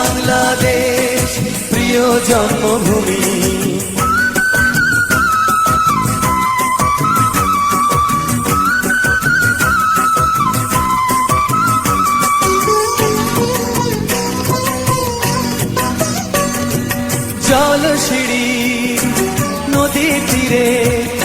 বাংলাদেশ প্রিয় জন্মভূমি। জল সিঁড়ি নদী তীরে তোর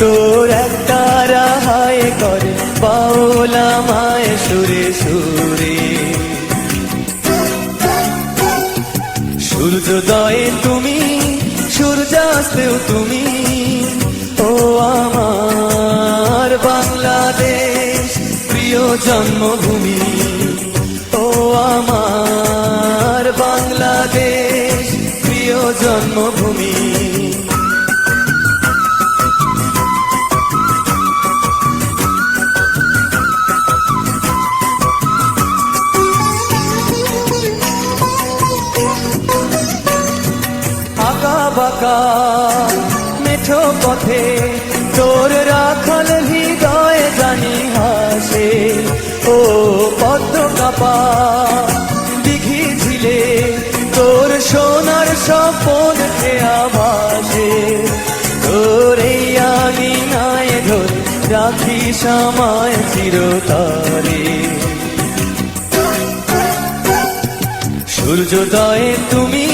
তোর একটা রাহায় করে, বাউলা মায় সুরে সুরে। সূর্যোদয়ে তুমি, সূর্যাস্তেও তুমি, ও আমার বাংলাদেশ প্রিয় জন্মভূমি। ও আমার বাংলাদেশ প্রিয় জন্মভূমি। আঁকা বাঁকা, মেঠো পথে তোর রাখাল হৃদয় জানি হাসে। ও পদ্ম কাপা তোর সোনার স্বপন খেয়া ভাসে তোর আঙিনায় ধর রাখি সময় সূর্যোদয়ে তুমি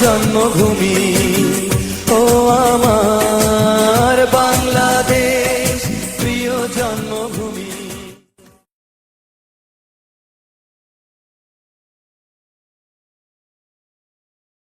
জন্মভূমি।